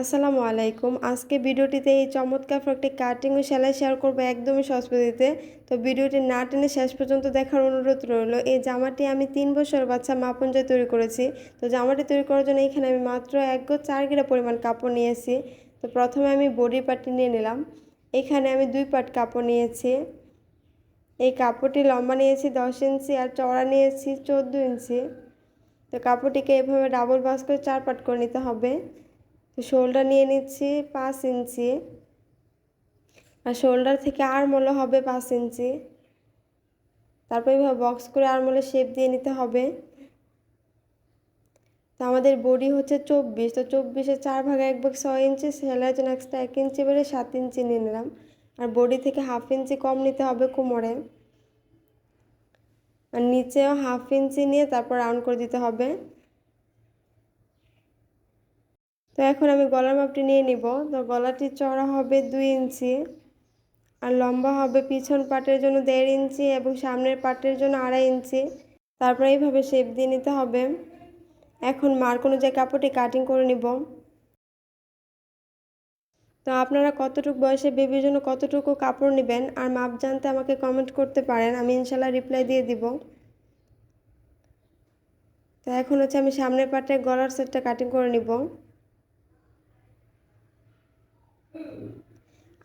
আসসালামু আলাইকুম। আজকে ভিডিওটিতে এই চমৎকার ফ্রকটি কাটিং ও সেলাই শেয়ার করব একদমই সহজ পদ্ধতিতে। তো ভিডিওটি না টেনে শেষ পর্যন্ত দেখার অনুরোধ রইল, এই জামাটি আমি তিন বছর বাচ্চা মাপ অনুযায়ী তৈরি করেছি। তো জামাটি তৈরি করার জন্য এখানে আমি মাত্র এক গো চার গিরা পরিমাণ কাপড় নিয়েছি। তো প্রথমে আমি বডি পার্টটি নিয়ে নিলাম। এখানে আমি দুই পাট কাপড় নিয়েছি। এই কাপড়টি লম্বা নিয়েছি, দশ ইঞ্চি, আর চওড়া নিয়েছি, চোদ্দ ইঞ্চি। তো কাপড়টিকে এভাবে ডাবল বাস করে চার পাট করে নিতে হবে। শোল্ডার নিয়ে নিচ্ছি পাঁচ ইঞ্চি। আর শোল্ডার থেকে আরমোলে হবে পাঁচ ইঞ্চি। তারপর এইভাবে বক্স করে আরমোলে শেপ দিয়ে নিতে হবে। তো আমাদের বডি হচ্ছে চব্বিশ, তো চব্বিশের চার ভাগে এক ভাগ ছয় ইঞ্চি সেলাইয়ের জন্য এক্সট্রা এক ইঞ্চি বেড়ে সাত ইঞ্চি নিয়ে নিলাম। আর বডি থেকে হাফ ইঞ্চি কম নিতে হবে কোমরে। আর নিচেও হাফ ইঞ্চি নিয়ে তারপর রাউন্ড করে দিতে হবে। তো এখন আমি গলার মাপটি নিয়ে নিব। তো গলাটি চড়া হবে দুই ইঞ্চি আর লম্বা হবে পিছন পাটের জন্য দেড় ইঞ্চি এবং সামনের পাটের জন্য আড়াই ইঞ্চি। তারপরে এইভাবে শেপ দিয়ে নিতে হবে। এখন মার্ক অনুযায়ী কাপড়টি কাটিং করে নিব। তো আপনারা কতটুকু বয়সে বেবির জন্য কতটুকু কাপড় নেবেন আর মাপ জানতে আমাকে কমেন্ট করতে পারেন, আমি ইনশাল্লাহ রিপ্লাই দিয়ে দিব। তো এখন হচ্ছে আমি সামনের পাটে গলার সেটটা কাটিং করে নিব।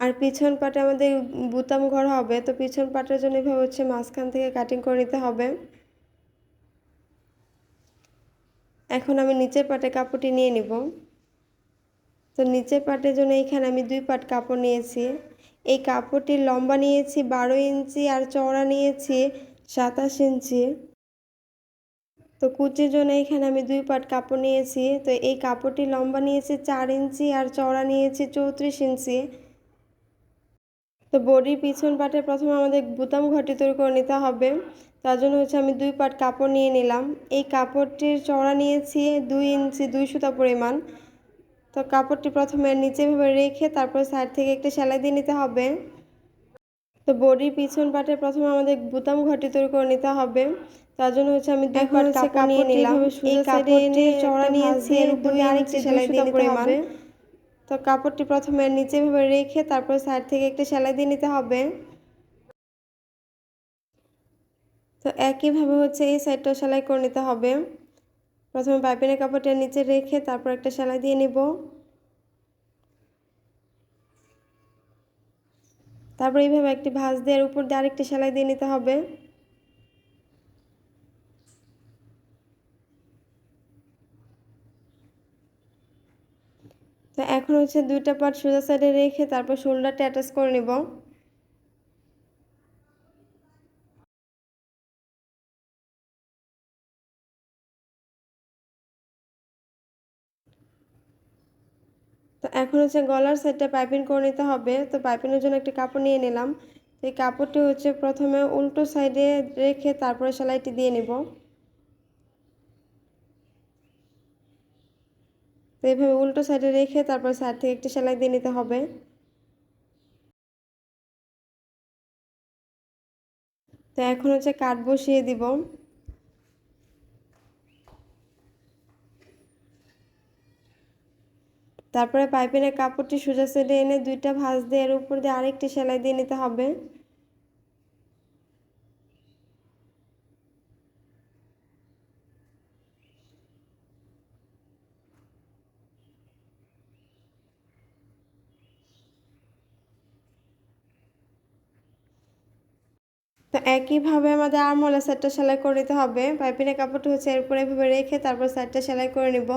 আর পিছন পাটে আমাদের বুতাম ঘর হবে, তো পিছন পাটের জন্য এভাবে হচ্ছে মাঝখান থেকে কাটিং করে নিতে হবে। এখন আমি নিচের পাটে কাপড়টি নিয়ে নিব। তো নিচের পাটের জন্য এইখানে আমি দুই পাট কাপড় নিয়েছি। এই কাপড়টির লম্বা নিয়েছি, বারো ইঞ্চি আর চওড়া নিয়েছি, সাতাশ ইঞ্চি। তো কুচির জন্য এখানে আমি দুই পাট কাপড় নিয়েছি। তো এই কাপড়টি লম্বা নিয়েছি, চার ইঞ্চি আর চওড়া নিয়েছি, চৌত্রিশ ইঞ্চি। তো বডির পিছন পাটে প্রথমে আমাদের বুতাম ঘটি তৈরি করে নিতে হবে। তার জন্য হচ্ছে আমি দুই পাট কাপড় নিয়ে নিলাম। এই কাপড়টির চওড়া নিয়েছি দুই ইঞ্চি দুই সুতা পরিমাণ। তো কাপড়টি প্রথমে নিচেভাবে রেখে তারপর সাইড থেকে একটা সেলাই দিয়ে নিতে হবে। তো বডির পিছন পাটে প্রথমে আমাদের বুতাম ঘটি তৈরি করে নিতে হবে। তার জন্য হচ্ছে আমি দুই পাট কাপড় নিয়ে নিলাম। এই কাপড়টি চওড়া নিয়েছি এর উপরে আরেকটি সেলাই দিয়ে নিতে হবে। তো কাপড়টি প্রথমে নিচে নিচেভাবে রেখে তারপর সাইড থেকে একটা সেলাই দিয়ে নিতে হবে। তো একইভাবে হচ্ছে এই সাইডটা সেলাই করে নিতে হবে। প্রথমে পাইপিনের কাপড়টা নিচে রেখে তারপর একটা সেলাই দিয়ে নিব। তারপর এইভাবে একটি ভাঁজ দেওয়ার উপর দিয়ে আরেকটি সেলাই দিয়ে নিতে হবে তো এখন হচ্ছে দুইটা পার্ট সোজা সাইডে রেখে তারপর শোল্ডারটা অ্যাটাচ করে নিব। তো এখন হচ্ছে গলার সাইডটা পাইপিং করে নিতে হবে। তো পাইপিংয়ের জন্য একটি কাপড় নিয়ে নিলাম। এই কাপড়টি হচ্ছে প্রথমে উল্টো সাইডে রেখে তারপরে সেলাইটি দিয়ে নেব। তো এইভাবে উল্টো সাইডে রেখে তারপর সাইড থেকে একটি সেলাই দিয়ে নিতে হবে। তো এখন হচ্ছে কাঠ বসিয়ে দিব। তারপরে পাইপিনের কাপড়টি সোজা সাইডে এনে দুইটা ভাঁজ দিয়ে এর উপর দিয়ে আরেকটি সেলাই দিয়ে নিতে হবে। তো একইভাবে আমাদের আরমোলা সেটটা সেলাই করে নিতে হবে। পাইপিনের কাপড়টা হচ্ছে এরপর এভাবে রেখে তারপর সাইডটা সেলাই করে নিব।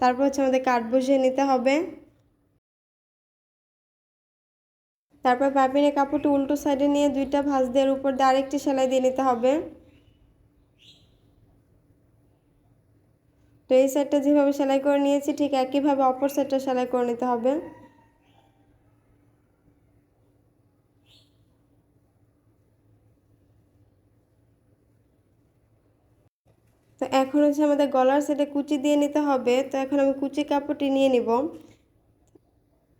তারপর হচ্ছে আমাদের কাঠ বসিয়ে নিতে হবে। তারপর পাইপিনের কাপড়টা উল্টো সাইডে নিয়ে দুইটা ভাঁজ দেওয়ার উপর দিয়ে আরেকটি সেলাই দিয়ে নিতে হবে। তো এই সাইডটা যেভাবে সেলাই করে নিয়েছি ঠিক একইভাবে অপর সাইডটা সেলাই করে নিতে হবে। তো এখন হচ্ছে আমাদের গলার সাইডে কুচি দিয়ে নিতে হবে। তো এখন আমি কুচি কাপড়টি নিয়ে নিব।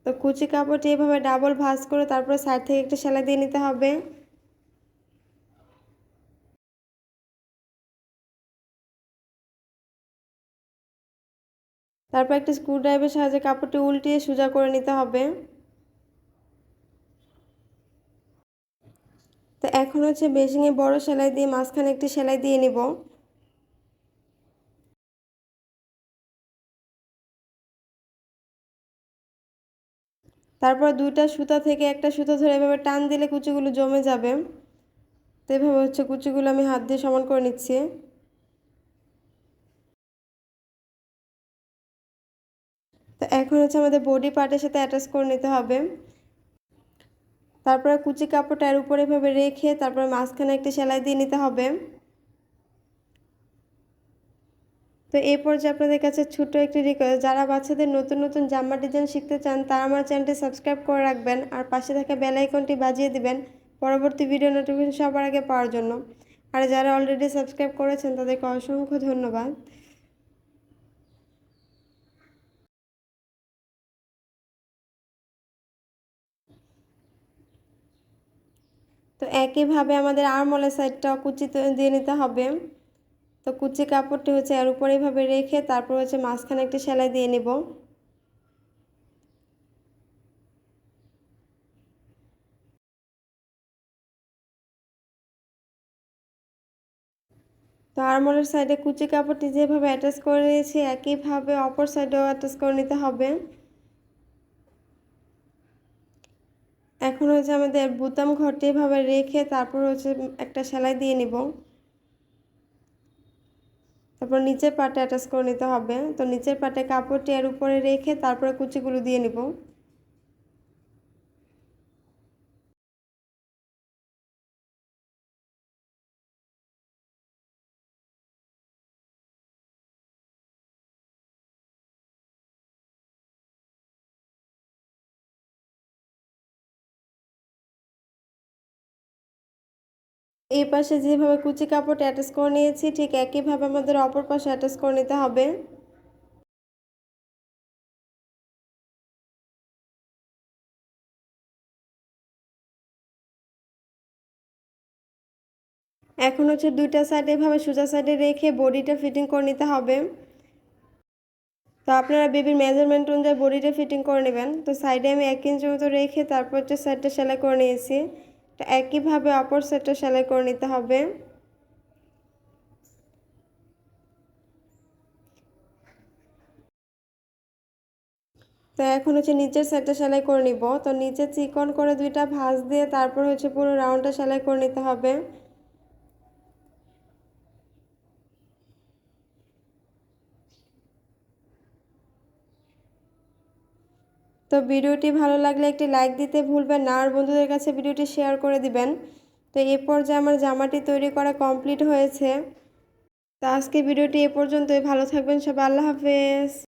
তো কুচি কাপড়টি এভাবে ডাবল ভাঁজ করে তারপরে সাইড থেকে একটা সেলাই দিয়ে নিতে হবে। তারপর একটা স্ক্রুড্রাইভের সাহায্যে কাপড়টি উল্টিয়ে সোজা করে নিতে হবে। তো এখন হচ্ছে বেসিংয়ে বড় সেলাই দিয়ে মাঝখানে একটি সেলাই দিয়ে নিব। তারপর দুইটা সুতা থেকে একটা সুতা ধরে এভাবে টান দিলে কুচিগুলো জমে যাবে। তো এভাবে হচ্ছে কুচিগুলো আমি হাত দিয়ে সমান করে নিচ্ছি। তো এখন হচ্ছে আমাদের বডি পার্টের সাথে অ্যাটাচ করে নিতে হবে। তারপরে কুচি কাপড়টা এর উপরে এভাবে রেখে তারপরে মাঝখানে একটি সেলাই দিয়ে নিতে হবে। তো এই পর্যায়ে আপনাদের কাছে ছোট একটি রিকোয়েস্ট যারা বাচ্চাদের নতুন নতুন জামা ডিজাইন শিখতে চান, তারা আমার চ্যানেলটি সাবস্ক্রাইব করে রাখবেন আর পাশে থাকা বেল আইকনটি বাজিয়ে দিবেন পরবর্তী ভিডিও নোটিফিকেশন সবার আগে পাওয়ার জন্য। আর যারা অলরেডি সাবস্ক্রাইব করেছেন, তাদেরকে অসংখ্য ধন্যবাদ। তো একইভাবে আমাদের আরমলের সাইডটা কুচি দিয়ে নিতে হবে। তো কুচি কাপড়টি হচ্ছে এর উপরে এইভাবে রেখে তারপর হচ্ছে মাঝখানে একটি সেলাই দিয়ে নেব। তো আরমোলের সাইডে কুচি কাপড়টি যেভাবে অ্যাটাচ করে নিয়েছি একইভাবে অপর সাইডেও অ্যাটাচ করে নিতে হবে। এখন হচ্ছে আমাদের বুতাম ঘরটি এভাবে রেখে তারপর হচ্ছে একটা সেলাই দিয়ে নিব। তারপর নিচের পাটে অ্যাটাচ করে নিতে হবে। তো নিচের পাটে কাপড়টি এর উপরে রেখে তারপরে কুচিগুলো দিয়ে নিব। এই পাশে যেভাবে কুচি কাপড় অ্যাটাচ করে নিয়েছি, ঠিক একইভাবে আমাদের অপর পাশে অ্যাটাচ করে নিতে হবে। এখন হচ্ছে দুইটা সাইডে এভাবে সোজা সাইডে রেখে বডিটা ফিটিং করে নিতে হবে। তো আপনারা বেবির মেজারমেন্ট অনুযায়ী বডিটা ফিটিং করে নেবেন। তো সাইডে আমি এক ইঞ্চি মতো রেখে তারপর হচ্ছে সাইডটা সেলাই করে নিয়েছি। একইভাবে অপর সেটটা সেলাই করে নিতে হবে। তো এখন হচ্ছে নিচের সেটটা সেলাই করে নিব। তো নিচে চিকন করে দুইটা ভাঁজ দিয়ে তারপর হচ্ছে পুরো রাউন্ডটা সেলাই করে নিতে হবে। তো ভিডিওটি ভালো লাগলে একটি লাইক দিতে ভুলবেন না, আর বন্ধুদের কাছে ভিডিওটি শেয়ার করে দিবেন। তো এ পর্যায়ে আমার জামাটি তৈরি করা কমপ্লিট হয়েছে। তো আজকে ভিডিওটি এ পর্যন্তই, ভালো থাকবেন সবাই, আল্লাহ হাফেজ।